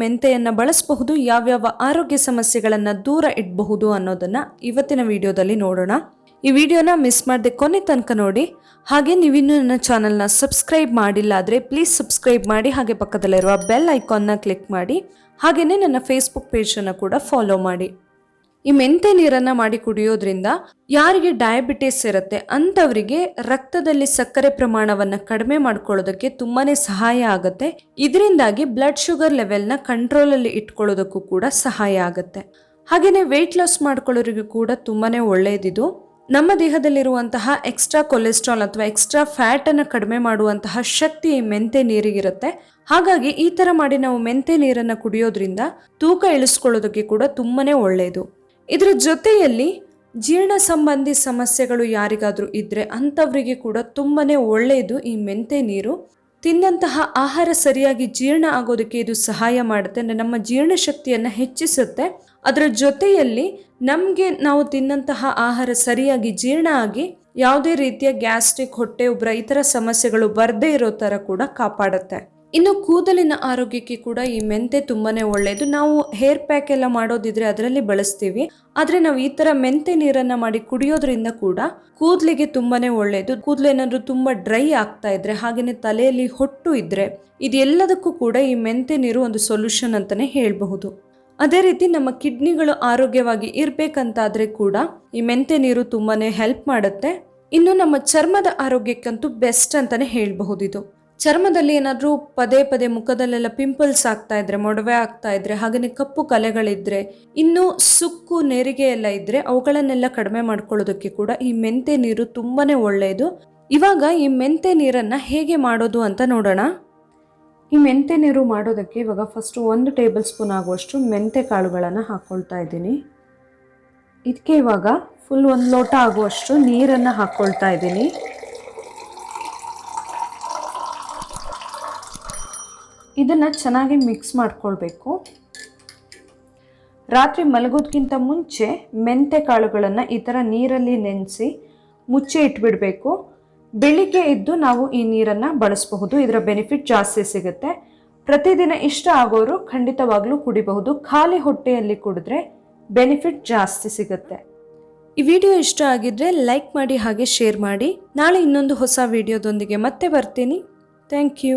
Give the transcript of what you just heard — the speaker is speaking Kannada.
ಮೆಂತೆಯನ್ನ ಬಳಸಬಹುದು, ಯಾವ್ಯಾವ ಆರೋಗ್ಯ ಸಮಸ್ಯೆಗಳನ್ನ ದೂರ ಇಡಬಹುದು ಅನ್ನೋದನ್ನ ಇವತ್ತಿನ ವಿಡಿಯೋದಲ್ಲಿ ನೋಡೋಣ. ಈ ವಿಡಿಯೋನ ಮಿಸ್ ಮಾಡದೆ ಕೊನೆ ತನಕ ನೋಡಿ. ಹಾಗೆ ನೀವಿನ್ನೂ ನನ್ನ ಚಾನಲ್ನ ಸಬ್ಸ್ಕ್ರೈಬ್ ಮಾಡಿಲ್ಲ ಆದರೆ ಪ್ಲೀಸ್ ಸಬ್ಸ್ಕ್ರೈಬ್ ಮಾಡಿ, ಹಾಗೆ ಪಕ್ಕದಲ್ಲಿರುವ ಬೆಲ್ ಐಕಾನ್ನ ಕ್ಲಿಕ್ ಮಾಡಿ. ಹಾಗೆಯೇ ನನ್ನ ಫೇಸ್ಬುಕ್ ಪೇಜನ್ನು ಕೂಡ ಫಾಲೋ ಮಾಡಿ. ಈ ಮೆಂತೆ ನೀರನ್ನ ಮಾಡಿ ಕುಡಿಯೋದ್ರಿಂದ ಯಾರಿಗೆ ಡಯಾಬಿಟಿಸ್ ಇರುತ್ತೆ ಅಂಥವರಿಗೆ ರಕ್ತದಲ್ಲಿ ಸಕ್ಕರೆ ಪ್ರಮಾಣವನ್ನ ಕಡಿಮೆ ಮಾಡ್ಕೊಳ್ಳೋದಕ್ಕೆ ತುಂಬಾನೇ ಸಹಾಯ ಆಗುತ್ತೆ. ಇದರಿಂದಾಗಿ ಬ್ಲಡ್ ಶುಗರ್ ಲೆವೆಲ್ನ ಕಂಟ್ರೋಲಲ್ಲಿ ಇಟ್ಕೊಳ್ಳೋದಕ್ಕೂ ಕೂಡ ಸಹಾಯ ಆಗುತ್ತೆ. ಹಾಗೆಯೇ ವೆಯ್ಟ್ ಲಾಸ್ ಮಾಡ್ಕೊಳ್ಳೋರಿಗೂ ಕೂಡ ತುಂಬಾನೇ ಒಳ್ಳೆಯದಿದು ನಮ್ಮ ದೇಹದಲ್ಲಿರುವಂತಹ ಎಕ್ಸ್ಟ್ರಾ ಕೊಲೆಸ್ಟ್ರಾಲ್ ಅಥವಾ ಎಕ್ಸ್ಟ್ರಾ ಫ್ಯಾಟ್ ಅನ್ನು ಕಡಿಮೆ ಮಾಡುವಂತಹ ಶಕ್ತಿ ಈ ಮೆಂತೆ ನೀರಿಗಿರುತ್ತೆ ಹಾಗಾಗಿ ಈ ತರ ಮಾಡಿ ನಾವು ಮೆಂತೆ ನೀರನ್ನ ಕುಡಿಯೋದ್ರಿಂದ ತೂಕ ಇಳಿಸ್ಕೊಳ್ಳೋದಕ್ಕೆ ಕೂಡ ತುಂಬಾನೇ ಒಳ್ಳೆಯದು ಇದರ ಜೊತೆಯಲ್ಲಿ ಜೀರ್ಣ ಸಂಬಂಧಿ ಸಮಸ್ಯೆಗಳು ಯಾರಿಗಾದರೂ ಇದ್ದರೆ ಅಂಥವರಿಗೆ ಕೂಡ ತುಂಬಾ ಒಳ್ಳೆಯದು ಈ ಮೆಂತೆ ನೀರು. ತಿಂದಂತಹ ಆಹಾರ ಸರಿಯಾಗಿ ಜೀರ್ಣ ಆಗೋದಕ್ಕೆ ಇದು ಸಹಾಯ ಮಾಡುತ್ತೆ, ಅಂದರೆ ನಮ್ಮ ಜೀರ್ಣಶಕ್ತಿಯನ್ನು ಹೆಚ್ಚಿಸುತ್ತೆ. ಅದರ ಜೊತೆಯಲ್ಲಿ ನಮಗೆ ನಾವು ತಿನ್ನಂತಹ ಆಹಾರ ಸರಿಯಾಗಿ ಜೀರ್ಣ ಆಗಿ ಯಾವುದೇ ರೀತಿಯ ಗ್ಯಾಸ್ಟ್ರಿಕ್, ಹೊಟ್ಟೆ ಉಬ್ರ ಈ ಸಮಸ್ಯೆಗಳು ಬರದೇ ಇರೋ ಥರ ಕೂಡ ಕಾಪಾಡುತ್ತೆ. ಇನ್ನು ಕೂದಲಿನ ಆರೋಗ್ಯಕ್ಕೆ ಕೂಡ ಈ ಮೆಂತೆ ತುಂಬಾನೇ ಒಳ್ಳೆಯದು ನಾವು ಹೇರ್ ಪ್ಯಾಕ್ ಎಲ್ಲ ಮಾಡೋದಿದ್ರೆ ಅದರಲ್ಲಿ ಬಳಸ್ತೀವಿ. ಆದರೆ ನಾವು ಈ ತರ ಮೆಂತೆ ನೀರನ್ನ ಮಾಡಿ ಕುಡಿಯೋದ್ರಿಂದ ಕೂಡ ಕೂದಲಿಗೆ ತುಂಬಾನೇ ಒಳ್ಳೆಯದು ಕೂದಲು ಏನಾದರೂ ತುಂಬಾ ಡ್ರೈ ಆಗ್ತಾ ಇದ್ರೆ ಹಾಗೆಯೇ ತಲೆಯಲ್ಲಿ ಹೊಟ್ಟು ಇದ್ರೆ, ಇದೆಲ್ಲದಕ್ಕೂ ಕೂಡ ಈ ಮೆಂತೆ ನೀರು ಒಂದು ಸೊಲ್ಯೂಷನ್ ಅಂತಾನೆ ಹೇಳಬಹುದು. ಅದೇ ರೀತಿ ನಮ್ಮ ಕಿಡ್ನಿಗಳು ಆರೋಗ್ಯವಾಗಿ ಇರಬೇಕಂತಾದರೆ ಕೂಡ ಈ ಮೆಂತೆ ನೀರು ತುಂಬಾನೇ ಹೆಲ್ಪ್ ಮಾಡುತ್ತೆ. ಇನ್ನು ನಮ್ಮ ಚರ್ಮದ ಆರೋಗ್ಯಕ್ಕಂತೂ ಬೆಸ್ಟ್ ಅಂತಾನೆ ಹೇಳಬಹುದು ಇದು. ಚರ್ಮದಲ್ಲಿ ಏನಾದರೂ ಪದೇ ಪದೇ ಮುಖದಲ್ಲೆಲ್ಲ ಪಿಂಪಲ್ಸ್ ಆಗ್ತಾ ಇದ್ರೆ, ಮೊಡವೆ ಆಗ್ತಾ ಇದ್ರೆ ಹಾಗೆಯೇ ಕಪ್ಪು ಕಲೆಗಳಿದ್ರೆ, ಇನ್ನು ಸುಕ್ಕು ನೆರಿಗೆ ಎಲ್ಲ ಇದ್ರೆ ಅವುಗಳನ್ನೆಲ್ಲ ಕಡಿಮೆ ಮಾಡ್ಕೊಳ್ಳೋದಕ್ಕೆ ಕೂಡ ಈ ಮೆಂತೆ ನೀರು ತುಂಬಾನೇ ಒಳ್ಳೆಯದು ಇವಾಗ ಈ ಮೆಂತೆ ನೀರನ್ನ ಹೇಗೆ ಮಾಡೋದು ಅಂತ ನೋಡೋಣ. ಈ ಮೆಂತೆ ನೀರು ಮಾಡೋದಕ್ಕೆ ಇವಾಗ ಫಸ್ಟು ಒಂದು ಟೇಬಲ್ ಸ್ಪೂನ್ ಆಗುವಷ್ಟು ಮೆಂತೆ ಕಾಳುಗಳನ್ನು ಹಾಕ್ಕೊಳ್ತಾ ಇದ್ದೀನಿ. ಇದಕ್ಕೆ ಇವಾಗ ಫುಲ್ ಒಂದು ಲೋಟ ಆಗುವಷ್ಟು ನೀರನ್ನು ಹಾಕ್ಕೊಳ್ತಾ ಇದ್ದೀನಿ. ಇದನ್ನು ಚೆನ್ನಾಗಿ ಮಿಕ್ಸ್ ಮಾಡ್ಕೊಳ್ಬೇಕು. ರಾತ್ರಿ ಮಲಗೋದಕ್ಕಿಂತ ಮುಂಚೆ ಮೆಂತೆ ಕಾಳುಗಳನ್ನು ಈ ಥರ ನೀರಲ್ಲಿ ನೆನೆಸಿ ಮುಚ್ಚಿ ಇಟ್ಬಿಡಬೇಕು. ಬೆಳಿಗ್ಗೆ ಎದ್ದು ನಾವು ಈ ನೀರನ್ನು ಬಳಸಬಹುದು, ಇದರ ಬೆನಿಫಿಟ್ ಜಾಸ್ತಿ ಸಿಗುತ್ತೆ. ಪ್ರತಿದಿನ ಇಷ್ಟ ಆಗೋರು ಖಂಡಿತವಾಗ್ಲೂ ಕುಡಿಬಹುದು. ಖಾಲಿ ಹೊಟ್ಟೆಯಲ್ಲಿ ಕುಡಿದ್ರೆ ಬೆನಿಫಿಟ್ ಜಾಸ್ತಿ ಸಿಗುತ್ತೆ. ಈ ವಿಡಿಯೋ ಇಷ್ಟ ಆಗಿದ್ರೆ ಲೈಕ್ ಮಾಡಿ ಹಾಗೆ ಶೇರ್ ಮಾಡಿ. ನಾಳೆ ಇನ್ನೊಂದು ಹೊಸ ವಿಡಿಯೋದೊಂದಿಗೆ ಮತ್ತೆ ಬರ್ತೀನಿ. Thank you